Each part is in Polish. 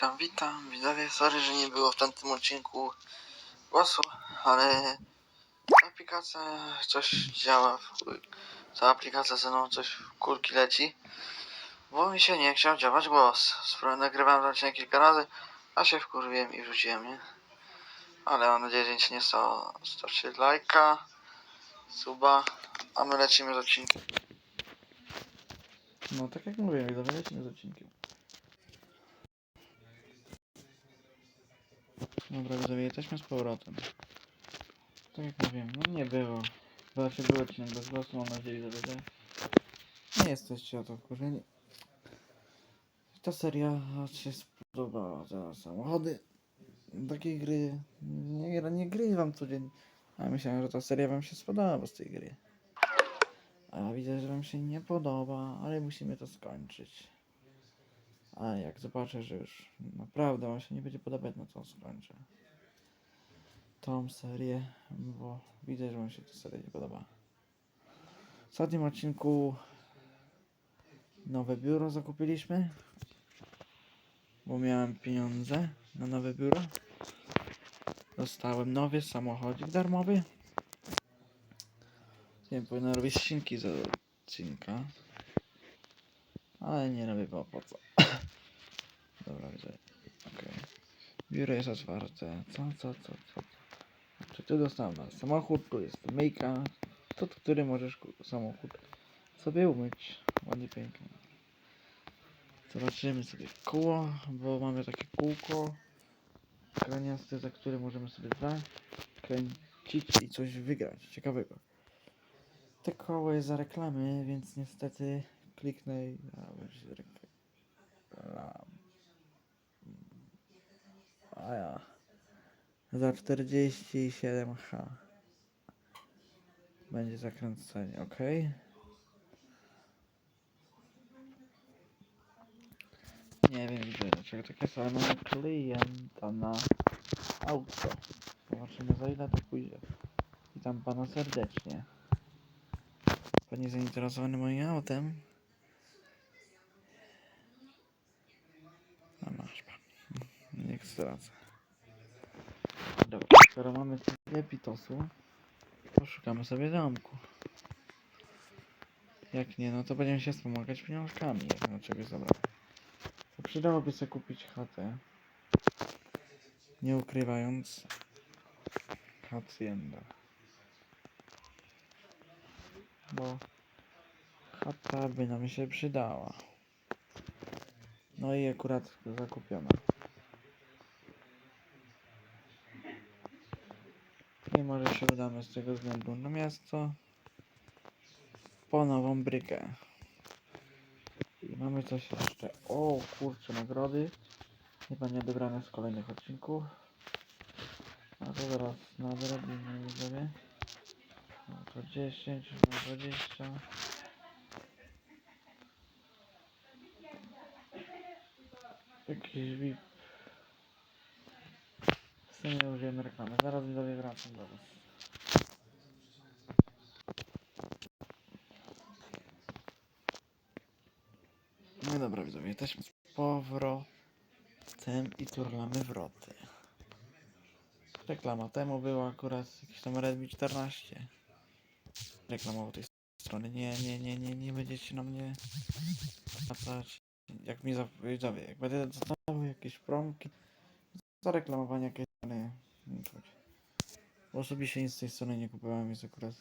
Witam, witam, widzowie. Sorry, że nie było w tamtym odcinku głosu, ale aplikacja coś działa. Ta aplikacja ze mną coś w kulki leci, bo mi się nie chciał działać głos. Spróbuję nagrywałem odcinek kilka razy, a się wkurwiłem i wrzuciłem, nie? Ale mam nadzieję, że nic nie stało. Zostawcie lajka, suba, a my lecimy z odcinkiem. No, tak jak mówiłem, widzowie, lecimy z odcinkiem. Dobra, widzowie, jesteśmy z powrotem. Tak jak mówiłem, no nie było. Znaczy był odcinek bez głosu, mam nadzieję, że nie jesteście o to wkurzeni. Ta seria się spodobała za samochody. Takiej gry nie, nie grywam codziennie. A myślałem, że ta seria wam się spodoba z tej gry. A widzę, że wam się nie podoba, ale musimy to skończyć. A jak zobaczę, że już naprawdę wam się nie będzie podobać, no to skończę tą serię, bo widzę, że wam się ta seria nie podoba. W ostatnim odcinku nowe biuro zakupiliśmy, bo miałem pieniądze na nowe biuro. Dostałem nowy samochodzik darmowy. Nie wiem, powinno robić ścinki z odcinka. Ale nie robię, bo po co. Dobra, widzę. Okej. Biuro jest otwarte. Co, co, co, co? Czy ty dostałem samochód? Tu jest myjka. To, który możesz samochód sobie umyć. Ładnie, pięknie. Zobaczymy sobie koło, bo mamy takie kółko kraniaste, za które możemy sobie zakręcić i coś wygrać ciekawego. Te koło jest za reklamy, więc niestety kliknę i... A, będzie reklam. A ja. Za 47H. Będzie zakręcenie, ok? Nie wiem gdzie, dlaczego takie są, ale mamy klienta na auto. Zobaczymy za ile to pójdzie. Witam pana serdecznie. Pan zainteresowany moim autem? A masz pan. Stracę. Dobra, skoro mamy tyle pitosu, to szukamy sobie domku. Jak nie, no to będziemy się wspomagać pieniążkami, jak na czegoś zabrać. Przydałoby sobie kupić chatę. Nie ukrywając. Hacienda. Bo chata by nam się przydała. No i akurat zakupiona. I może się udamy z tego względu na miasto po nową brykę. I mamy coś jeszcze. O kurczę, nagrody. Chyba nie odebrane z kolejnych odcinków. A to zaraz nadrobimy widzowie. No to 10, no 20. Jakiś VIP. W sumie reklamę. Zaraz widzowie wracam do was. No dobra widzowie, jesteśmy z powrotem i turlamy wroty. Reklama temu była akurat jakiś tam Redmi 14. Reklamował tej strony. Nie, nie, nie, nie, nie będziecie na mnie wracać. Jak mi zapowiedziały, jak będę dostawał jakieś promki za reklamowanie strony. nie chodzi. Bo osobiście nic z tej strony nie kupowałem, więc akurat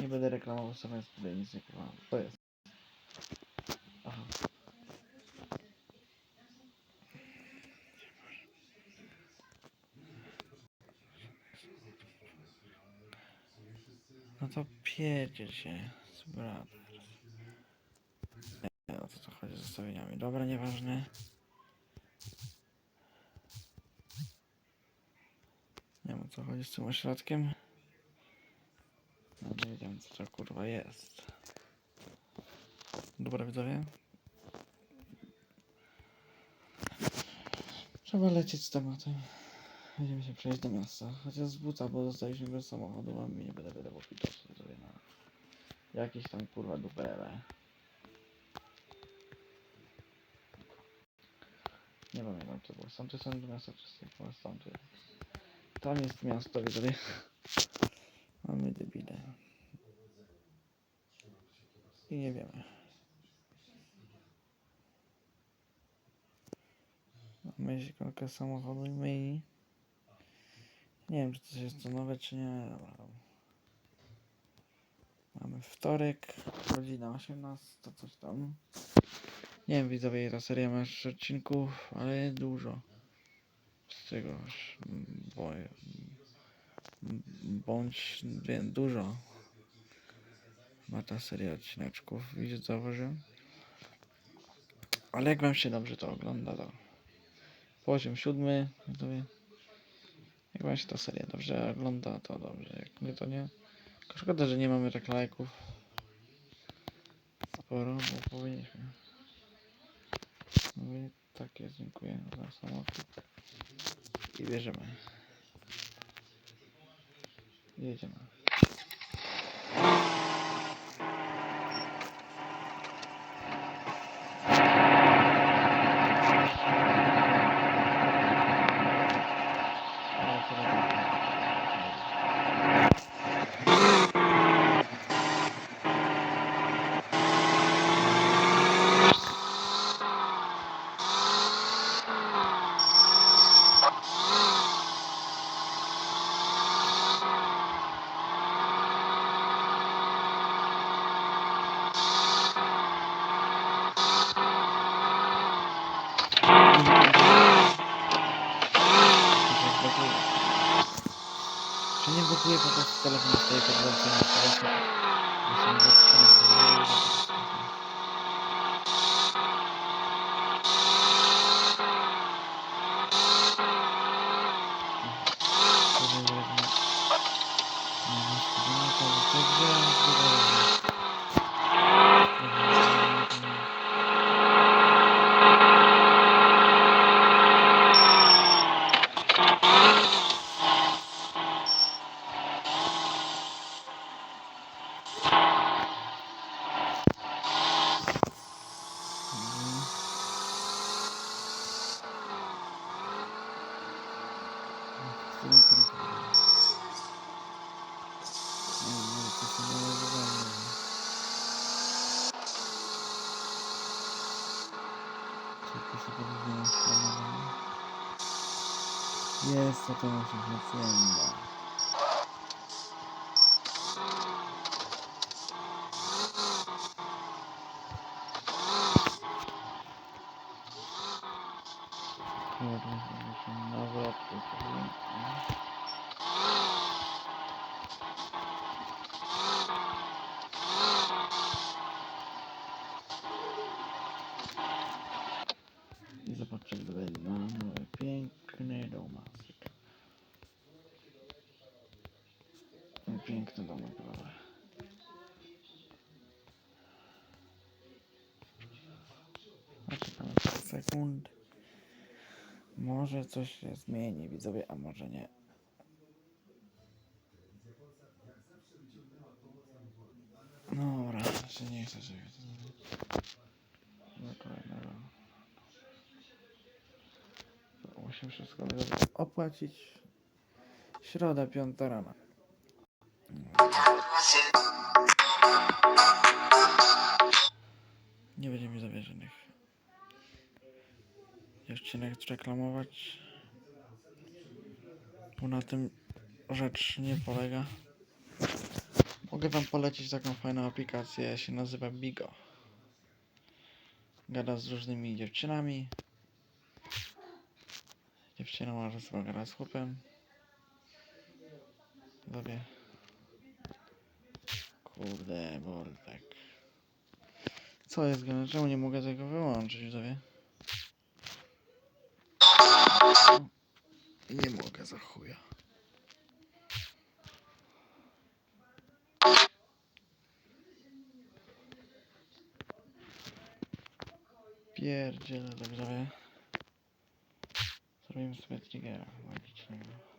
nie będę reklamował z której nic nie kupowałem. To jest. Aha. No to pierdziel się, brother. Nie o co to chodzi z ustawieniami. Dobra, nieważne. Nie wiem o co chodzi z tym ośrodkiem. No nie wiedziałem co to kurwa jest. Dobra widzowie. Trzeba lecieć z tematem. Będziemy się przejść do miasta. Chociaż z buta, bo zostaliśmy bez samochodu, a mi nie będę wydawał pitosu widzowie na jakieś tam kurwa duperele. Nie to było. Stąd jest do miasta wszystkiego, stąd jest. Tam jest miasto, widzowie. Mamy debile. I nie wiemy. Mamy ikonkę samochodu i myjni. Nie wiem, czy to jest to nowe, czy nie. Mamy wtorek, godzina 18, to coś tam. Nie wiem, widzowie, ta seria ma odcinków, ale dużo. Z tegoż, bo, bądź wiem, dużo ma ta seria odcineczków, widzisz, zauważyłem. Ale jak wam się dobrze to ogląda, to poziom siódmy, widzowie. Jak wam się ta seria dobrze ogląda, to dobrze, jak nie, to nie. Tylko Szkoda, że nie mamy tak lajków. Sporo, bo powinniśmy. No i tak jest, dziękuję za samochód. Bierzemy. Jedziemy. Ale to dobra. Czy nie blokuje po prostu telefon stoi pod włączeniem telefonu? Bo są zatrzymane. Jest to nasza hacienda. Kurde, muszę nawrotkę zrobić. Piękny domek, dobra. Poczekamy parę sekund. Może coś się zmieni, widzowie, a może nie. Dobra, się nie chcę, żeby to zrobić. Do Muszę wszystko opłacić. Środa, piąta rana. Nie będziemy zawierzonych dziewczynek reklamować. Bo na tym rzecz nie polega. Mogę wam polecić taką fajną aplikację, się nazywa Bigo. Gada z różnymi dziewczynami. Dziewczyna może sobie gadać z chłopem. Sobie. Kurde, Boltek. Co jest grane? Czemu nie mogę tego wyłączyć, widzowie? Nie mogę za chuja. Pierdziele, dobrze. Zrobimy sobie triggera magicznego.